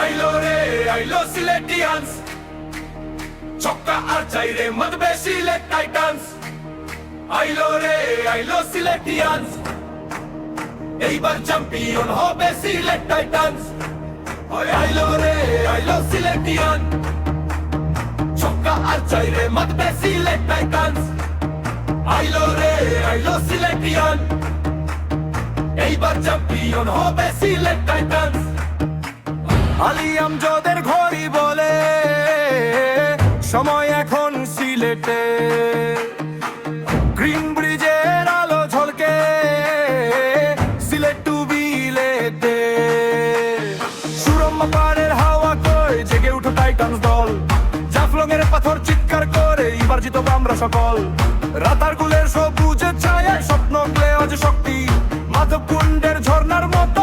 আইলো রে আইলো সিলেটিয়ান্স। ছক্কা আর চাই রে মত বেশি লে টাইটান্স। আইলো রে আইলো সিলেটিয়ান্স। এইবার চ্যাম্পিয়ন হবে সিলেট টাইটান্স। ওই আইলো রে আইলো সিলেটিয়ান। ছক্কা আর চাই রে মত বেশি লে টাইটান্স। আইলো রে আইলো সিলেটিয়ান। এইবার চ্যাম্পিয়ন হবে সিলেট টাইটান্স। আলিয়াম যোদের ঘড়ি বলে, সময় এখন সিলেটে। গ্রিন ব্রিজের আলো ঝলকে, সিলেট টু বিলেটে। সুরম্মা পাড়ের হাওয়া কই, জেগে উঠো টাইটান্স দল। জাফলং এর পাথর চিৎকার করে, এবার জিতব আমরা সকল। রাতার গুলের সবুজের ছায়ায় স্বপ্ন ক্লে আজ শক্তি। মাধবকুণ্ডের ঝর্ণার মতো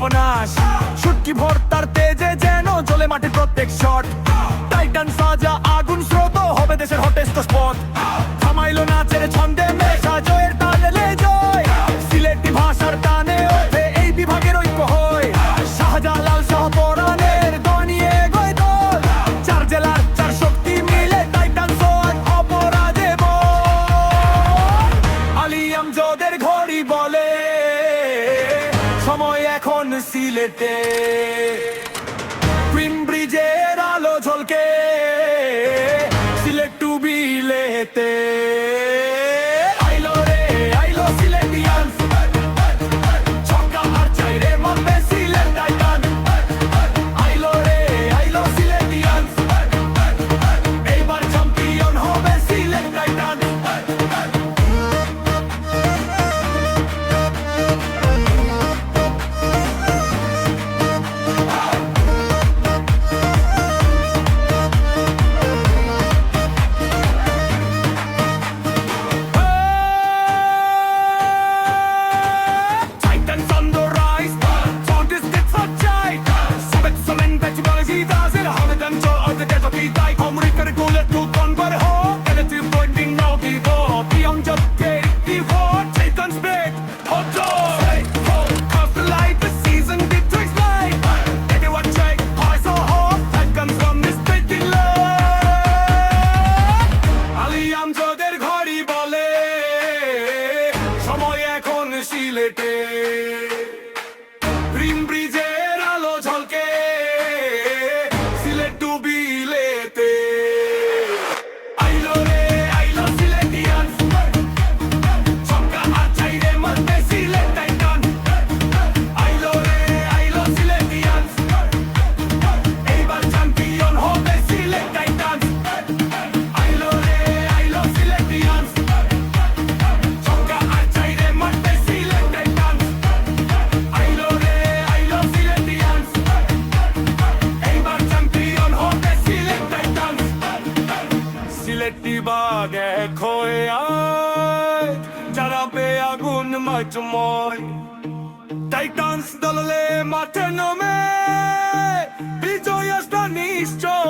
সর্বনাশ। শুটকি ভর তার তেজে যেন জলে মাটির প্রত্যেক শট। সিলেটে সিলেটি বাগ এক হয়ে আয় চারাবে আগুন মাঝময় টাইটান্স দললে মাঠে নমে, বিজয় আসটা নিশ্চয়।